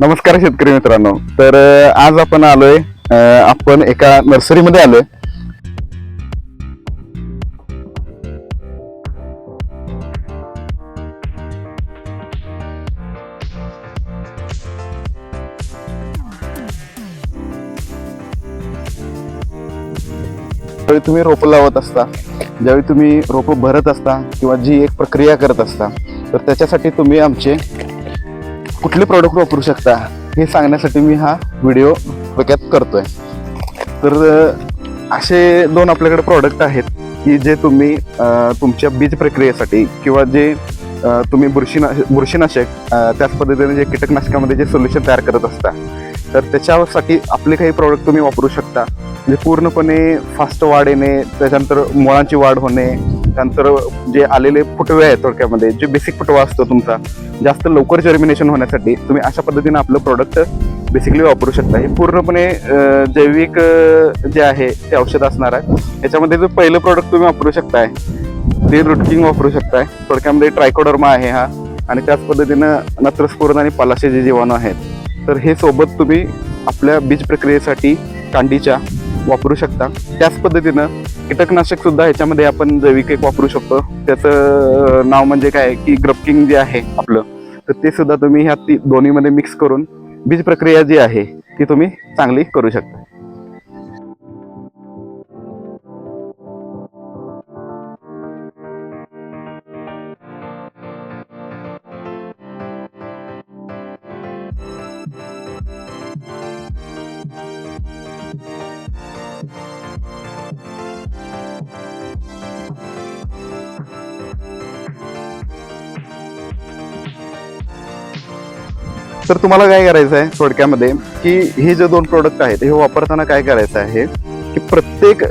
नमस्कार शेतकरी मित्रांनो. तर आज आपण आलोय आपण एका नर्सरीमध्ये आलोय. ज्यावेळी तुम्ही रोपं लावत असता ज्यावेळी तुम्ही रोपं भरत असता किंवा जी एक प्रक्रिया करत असता तर त्याच्यासाठी तुम्ही आमचे कुठले प्रॉडक्ट वापरू शकता हे सांगण्यासाठी मी हा व्हिडिओ डोक्यात करतोय. तर असे दोन आपल्याकडे प्रॉडक्ट आहेत की जे तुम्ही तुमच्या बीज प्रक्रियेसाठी किंवा जे तुम्ही बुरशीना बुरशीनाशक त्याच पद्धतीने जे कीटकनाशकामध्ये जे सोल्युशन तयार करत असता तर त्याच्यासाठी आपले काही प्रॉडक्ट तुम्ही वापरू शकता. जे पूर्णपणे फास्ट वाढ येणे त्याच्यानंतर मुळांची वाढ होणे त्यानंतर जे आलेले फुटवे आहेत थोडक्यामध्ये जे बेसिक फुटवा असतो तुमचा जास्त लवकर जर्मिनेशन होण्यासाठी तुम्ही अशा पद्धतीने आपलं प्रोडक्ट बेसिकली वापरू शकता. हे पूर्णपणे जैविक जे आहे ते औषध असणार आहे. याच्यामध्ये जो पहिलं प्रोडक्ट तुम्ही वापरू शकताय ते रुटकिंग वापरू शकताय. थोडक्यामध्ये ट्रायकोडर्मा आहे हा. आणि त्याच पद्धतीनं नत्रस्फुरण आणि पलाशे जे जीवाणू आहेत. तर हे सोबत तुम्ही आपल्या बीज प्रक्रियेसाठी कांडीच्या वापरू शकता. त्याच पद्धतीनं कीटकनाशक सुद्धा ह्याच्यामध्ये आपण जैविक एक वापरू शकतो. त्याचं नाव म्हणजे काय? की ग्रपकिंग जे आहे आपलं तर ते सुद्धा तुम्ही ह्या ती दोन्हीमध्ये मिक्स करून बीज प्रक्रिया जी आहे ती तुम्ही चांगली करू शकता. तर तुम्हाला काय करायचं आहे थोडक्यामध्ये की हे जे दोन प्रोडक्ट आहेत हे वापरताना काय करायचं आहे की प्रत्येक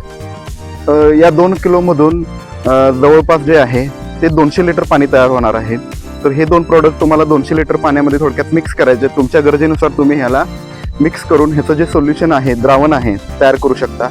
या दोन किलोमधून जवळपास जे आहे ते दोनशे लिटर पाणी तयार होणार आहे. तर हे दोन प्रोडक्ट तुम्हाला दोनशे लिटर पाण्यामध्ये थोडक्यात मिक्स करायचे तुमच्या गरजेनुसार तुम्ही ह्याला मिक्स करून ह्याचं जे सोल्युशन आहे द्रावण आहे तयार करू शकता.